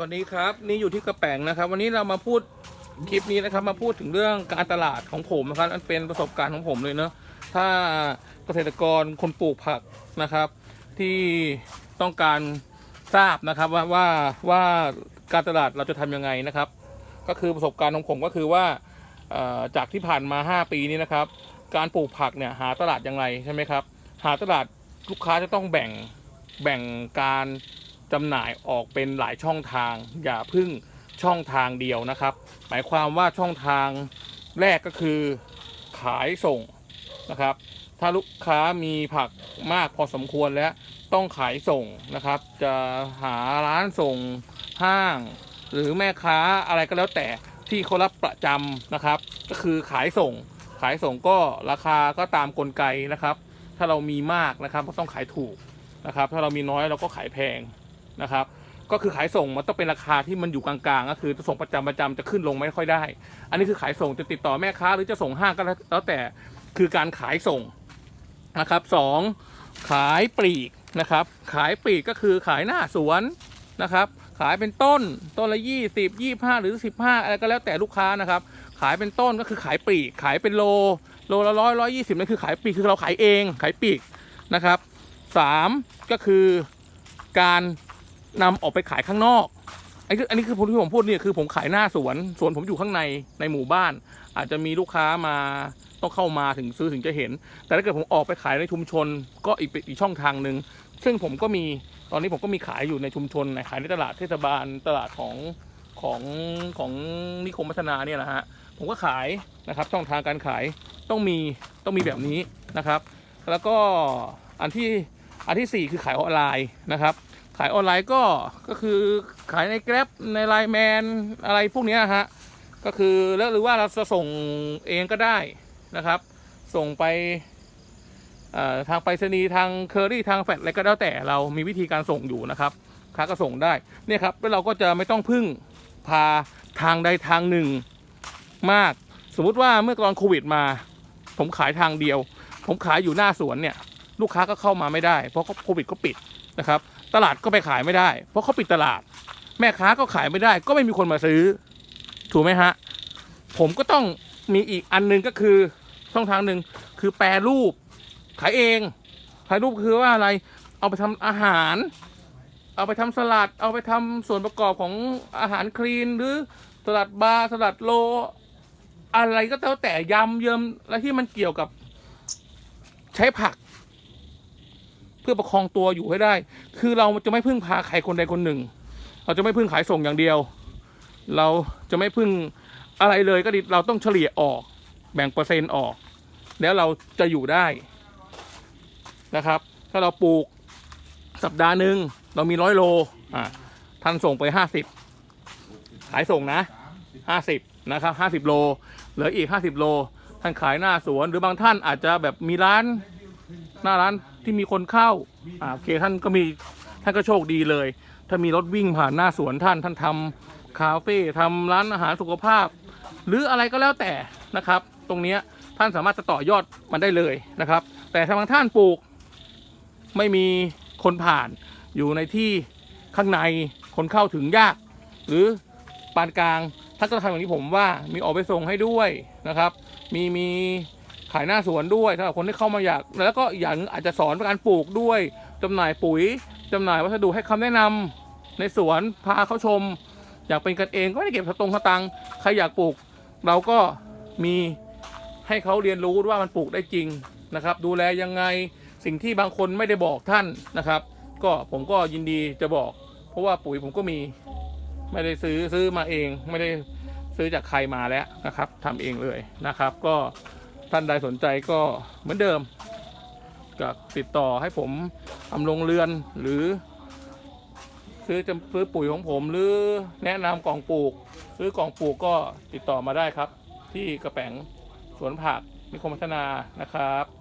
วันนี้ครับ นี่อยู่ที่กระแปงนะครับ วันนี้เรามาพูดคลิปนี้นะครับ มาพูดถึงเรื่องการตลาดของผมนะครับอันเป็นประสบการณ์ของผมเลยเนอะถ้าเกษตรกรคนปลูกผักนะครับ ที่ต้องการทราบนะครับว่าว่าว่าการตลาดเราจะทำยังไงนะครับ ก็คือประสบการณ์ของผมก็คือว่าจากที่ผ่านมา 5 ปีนี้นะครับ การปลูกผักเนี่ยหาตลาดอย่างไรใช่ไหมครับ หาตลาดลูกค้าจะต้องแบ่งแบ่งการ จำหน่ายออกเป็นหลายช่องทาง อย่าพึ่งช่องทางเดียวนะครับ หมายความว่าช่องทางแรกก็คือขายส่งนะครับ ถ้าลูกค้ามีผักมากพอสมควรแล้วต้องขายส่งนะครับ จะหาร้านส่งห้าง หรือแม่ค้าอะไรก็แล้วแต่ที่เขารับประจำนะครับ ก็คือขายส่ง ขายส่งก็ราคาก็ตามกลไกนะครับ ถ้าเรามีมากนะครับก็ต้องขายถูกนะครับ ถ้าเรามีน้อยเราก็ขายแพง นะครับ ก็คือขายส่งมันต้องเป็นราคาที่มันอยู่กลางๆ ก็คือจะส่งประจำประจำจะขึ้นลงไม่ค่อยได้ อันนี้คือขายส่งจะติดต่อแม่ค้าหรือจะส่งห้างก็แล้วแต่คือการขายส่งนะครับสองขายปลีกนะครับ ขายปลีกก็คือขายหน้าสวนนะครับ ขายเป็นต้นต้นละยี่สิบยี่ห้าหรือสิบห้าอะไรก็แล้วแต่ลูกค้านะครับ ขายเป็นต้นก็คือขายปลีก ขายเป็นโล โลละร้อยร้อยยี่สิบนั่นคือขายปลีกคือเราขายเอง ขายปลีกนะครับสามก็คือการ นำออกไปขายข้างนอกอันนี้คืออันนี้คือผมที่ผมพูดเนี่ยคือผมขายหน้าสวนสวนผมอยู่ข้างในในหมู่บ้าน อาจจะมีลูกค้ามาต้องเข้ามาถึงซื้อถึงจะเห็น แต่ถ้าเกิดผมออกไปขายในชุมชน ก็อีกอีกช่องทางหนึ่งซึ่งผมก็มีตอนนี้ผมก็มีขายอยู่ในชุมชนขายในตลาดเทศบาลตลาดของของของนิคมพัฒนาเนี่ยแหละฮะผมก็ขายนะครับช่องทางการขายต้องมีต้องมีแบบนี้นะครับ แล้วก็อันที่อันที่สี่คือขายออนไลน์นะครับ ขายออนไลน์ก็ก็คือขายใน Grab ในไลน์แมนอะไรพวกนี้ฮะก็คือแล้วหรือว่าเราจะส่งเองก็ได้นะครับ ส่งไปทางไปรษณีย์ทางเคอรี่ทางแฟลตอะไรก็แล้วแต่เรามีวิธีการส่งอยู่นะครับค้าก็ส่งได้เนี่ยครับแล้วเราก็จะไม่ต้องพึ่งพาทางใดทางหนึ่งมาก สมมุติว่าเมื่อตอนโควิดมา ผมขายทางเดียว ผมขายอยู่หน้าสวนเนี่ยลูกค้าก็เข้ามาไม่ได้ เพราะโควิดก็ปิดนะครับ ตลาดก็ไปขายไม่ได้ เพราะเขาปิดตลาด แม่ค้าก็ขายไม่ได้ ก็ไม่มีคนมาซื้อ ถูกไหมฮะ ผมก็ต้องมีอีกอันหนึงก็คือช่องทางหนึ่งคือแปรรูป ขายเองขายรูปคือว่าอะไร เอาไปทำอาหาร เอาไปทำสลัด เอาไปทำส่วนประกอบของอาหารคลีนหรือสลัดบาร์สลัดโล อะไรก็แล้วแต่ยำเยิมและที่มันเกี่ยวกับ ใช้ผัก พื่อประคองตัวอยู่ให้ได้ คือเราจะไม่พึ่งพาใครคนใดคนหนึ่ง เราจะไม่พึ่งขายส่งอย่างเดียว เราจะไม่พึ่งอะไรเลยก็ดีเราต้องเฉลี่ยออก แบ่งเปอร์เซ็นต์ออก แล้วเราจะอยู่ได้นะครับ ถ้าเราปลูกสัปดาห์หนึ่งเรามีร้อยโลอะท่านส่งไปห้าสิบขายส่งนะห้าสิบนะครับห้าสิบโลเหลืออีกห้าสิบโลท่านขายหน้าสวนหรือบางท่านอาจจะแบบมีร้านหน้าร้าน ที่มีคนเข้าอ่าโอเคท่านก็มีท่านก็โชคดีเลย ถ้ามีรถวิ่งผ่านหน้าสวนท่านท่านทำคาเฟ่ทำร้านอาหารสุขภาพ หรืออะไรก็แล้วแต่นะครับ ตรงเนี้ยท่านสามารถจะต่อยอดมันได้เลยนะครับ แต่ถ้าบางท่านปลูก ไม่มีคนผ่านอยู่ในที่ข้างในคนเข้าถึงยาก หรือปานกลางท่านก็ทำอย่างที่ผมว่ามีออกไปส่งให้ด้วยนะครับ มีมี ขายหน้าสวนด้วยสำหรับคนที่เข้ามาอยาก แล้วก็อย่างนึงอาจจะสอนการปลูกด้วยจำหน่ายปุ๋ยจำหน่ายวัสดุให้คำแนะนำในสวนพาเขาชม อยากเป็นกันเองก็ไม่ได้เก็บสตงสตังใครอยากปลูก เราก็มีให้เขาเรียนรู้ว่ามันปลูกได้จริงนะครับ ดูแลยังไงสิ่งที่บางคนไม่ได้บอกท่านนะครับ ก็ผมก็ยินดีจะบอก เพราะว่าปุ๋ยผมก็มีไม่ได้ซื้อซื้อมาเอง ไม่ได้ซื้อจากใครมาแล้วนะครับทำเองเลยนะครับ ก็ ท่านใดสนใจก็เหมือนเดิมก็ติดต่อให้ผมทำโรงเรือนหรือ ซื้อจะซื้อปุ๋ยของผมหรือแนะนำกล่องปลูก ซื้อกล่องปลูกก็ติดต่อมาได้ครับ ที่กระแปงสวนผักนิคมพัฒนานะครับ